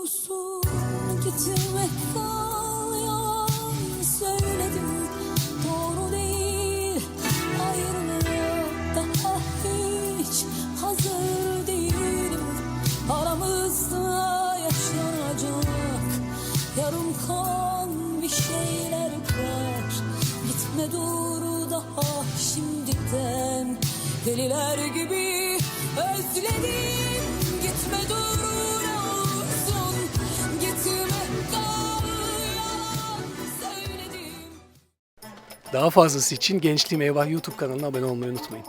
olursun gitmek kal söyledim doğru değil. Ayrılmıyor daha hiç hazır değilim aramızda yaşanacak yarım kan bir şeyler var gitme dur daha şimdiden. Deliler gibi özledim. Daha fazlası için Gençliğim Eyvah YouTube kanalına abone olmayı unutmayın.